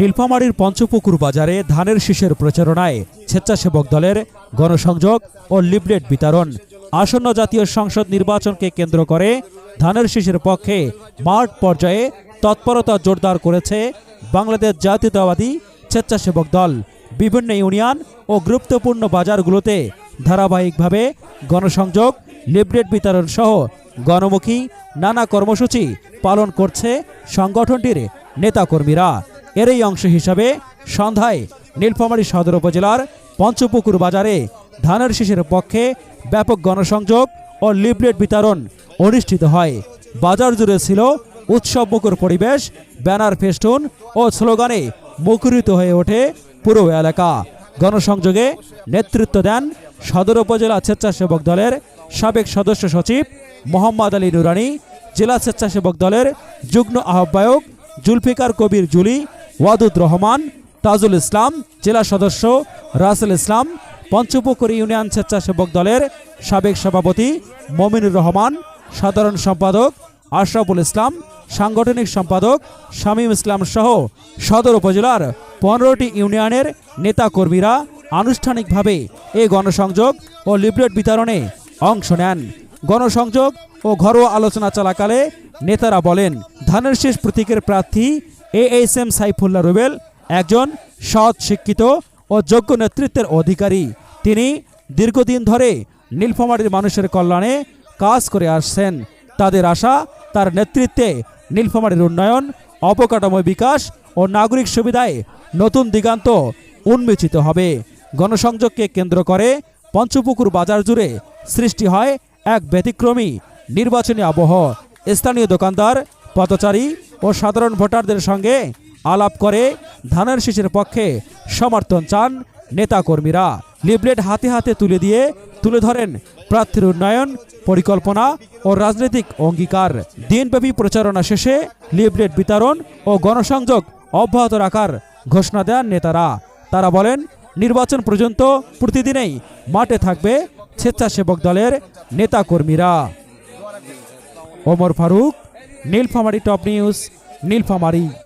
নীলফামারীর পঞ্চপুকুর বাজারে ধানের শীষের প্রচারণায় স্বেচ্ছাসেবক দলের গণসংযোগ ও লিফলেট বিতরণ। আসন্ন জাতীয় সংসদ নির্বাচনকে কেন্দ্র করে ধানের শীষের পক্ষে মাঠ পর্যায়ে তৎপরতা জোরদার করেছে বাংলাদেশ জাতীয়তাবাদী স্বেচ্ছাসেবক দল। বিভিন্ন ইউনিয়ন ও গুরুত্বপূর্ণ বাজারগুলোতে ধারাবাহিকভাবে গণসংযোগ লিফলেট বিতরণ সহ গণমুখী নানা কর্মসূচি পালন করছে সংগঠনটির নেতাকর্মীরা। এরই অংশ হিসাবে সন্ধ্যায় নীলফামারী সদর উপজেলার পঞ্চপুকুর বাজারে ধানের শীষের পক্ষে ব্যাপক গণসংযোগ ও লিফলেট বিতরণ অনুষ্ঠিত হয়। বাজার জুড়ে ছিল উৎসবমুখর পরিবেশ, ব্যানার ফেস্টুন ও স্লোগানে মুখরিত হয়ে ওঠে পুরো এলাকা। গণসংযোগে নেতৃত্ব দেন সদর উপজেলা স্বেচ্ছাসেবক দলের সাবেক সদস্য সচিব মোহাম্মদ আলী নুরানি, জেলা স্বেচ্ছাসেবক দলের যুগ্ম আহ্বায়ক জুলফিকার কবির জুলি, ওয়াদুদ রহমান, তাজুল ইসলাম, জেলা সদস্য রাসেল ইসলাম, পঞ্চপুকুর ইউনিয়ন স্বেচ্ছাসেবক দলের সাবেক সভাপতি মমিনুর রহমান, সাধারণ সম্পাদক আশরাফুল ইসলাম, সাংগঠনিক সম্পাদক শামীম ইসলাম সহ সদর উপজেলার পনেরোটি ইউনিয়নের নেতাকর্মীরা আনুষ্ঠানিকভাবে এই গণসংযোগ ও লিফলেট বিতরণে অংশ নেন। গণসংযোগ ও ঘরোয়া আলোচনা চলাকালে নেতারা বলেন, ধানের শেষ প্রতীকের প্রার্থী A H M Saifullah Rubel একজন সৎ, শিক্ষিত ও যোগ্য নেতৃত্বের অধিকারী। তিনি দীর্ঘদিন ধরে নীলফামারীর মানুষের কল্যাণে কাজ করে আসছেন। তাদের আশা, তার নেতৃত্বে নীলফামারীর উন্নয়ন, অবকাঠামো বিকাশ ও নাগরিক সুবিধায় নতুন দিগান্ত উন্মোচিত হবে। গণসংযোগকে কেন্দ্র করে পঞ্চপুকুর বাজার জুড়ে সৃষ্টি হয় এক ব্যতিক্রমী নির্বাচনী আবহ। স্থানীয় দোকানদার, পথচারী ও সাধারণ ভোটারদের সঙ্গে আলাপ করে ধানের শীষের পক্ষে সমর্থন চান নেতাকর্মীরা। লিফলেট হাতে হাতে তুলে দিয়ে তুলে ধরেন প্রার্থীর উন্নয়ন, পরিকল্পনা ও রাজনৈতিক অঙ্গীকার। দিনব্যাপী প্রচারণা শেষে লিবলেট বিতরণ ও গণসংযোগ অব্যাহত রাখার ঘোষণা দেন নেতারা। তারা বলেন, নির্বাচন পর্যন্ত প্রতিদিনেই মাঠে থাকবে স্বেচ্ছাসেবক দলের নেতা কর্মীরা ওমর ফারুক নীলফামারি টপ নিউজ নীলফামারী।